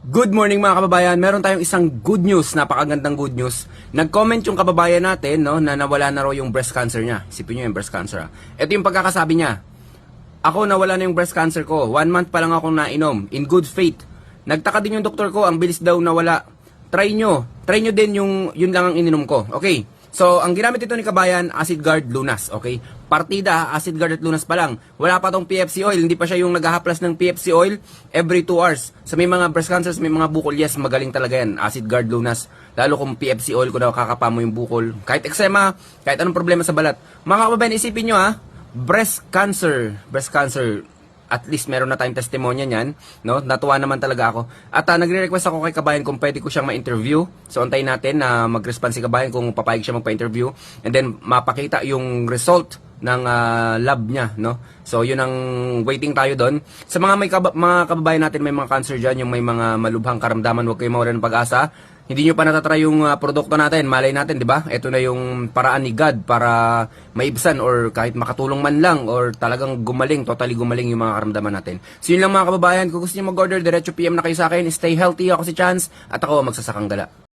Good morning mga kababayan. Meron tayong isang good news, napakagandang good news. Nag-comment yung kababayan natin no, na nawala na raw yung breast cancer niya. Isipin nyo yung breast cancer. ah. Ito yung pagkakasabi niya. Ako nawala na yung breast cancer ko. One month pa lang akong nainom. In good faith. Nagtaka din yung doktor ko, ang bilis daw nawala. Try nyo. Try nyo din yung yun lang ang ininom ko. Okay. So, ang ginamit ito ni Kabayan, Acid Guard Lunas, okay? Partida, Acid Guard at Lunas pa lang. Wala pa tong PFC oil, hindi pa siya yung naghahaplas ng PFC oil every 2 hours. Sa may mga breast cancers, may mga bukol, yes, magaling talaga yan. Acid Guard Lunas. Lalo kung PFC oil ko daw kakapa mo yung bukol. Kahit eczema, kahit anong problema sa balat. Mga kababayan, isipin nyo ha, breast cancer, breast cancer, at least meron na tayong testimonya niyan, no? Natuwa naman talaga ako. At ah, nagre-request ako kay Kabayan kung pwede ko siyang ma-interview. So antayin natin na mag-respond si Kabayan kung papayag siya magpa-interview and then mapakita yung result ng ah, lab niya, no? So yun ang waiting tayo doon. Sa mga may kaba- mga kababayan natin may mga cancer diyan, yung may mga malubhang karamdaman, huwag kayong mawala ng pag-asa. Hindi nyo pa natatry yung ah, produkto natin, malay natin, di ba? Ito na yung paraan ni God para maibsan or kahit makatulong man lang or talagang gumaling, totally gumaling yung mga karamdaman natin. So yun lang mga kababayan, kung gusto nyo mag-order, diretso PM na kayo sa akin. Stay healthy, ako si Chance at ako ang magsasakang gala.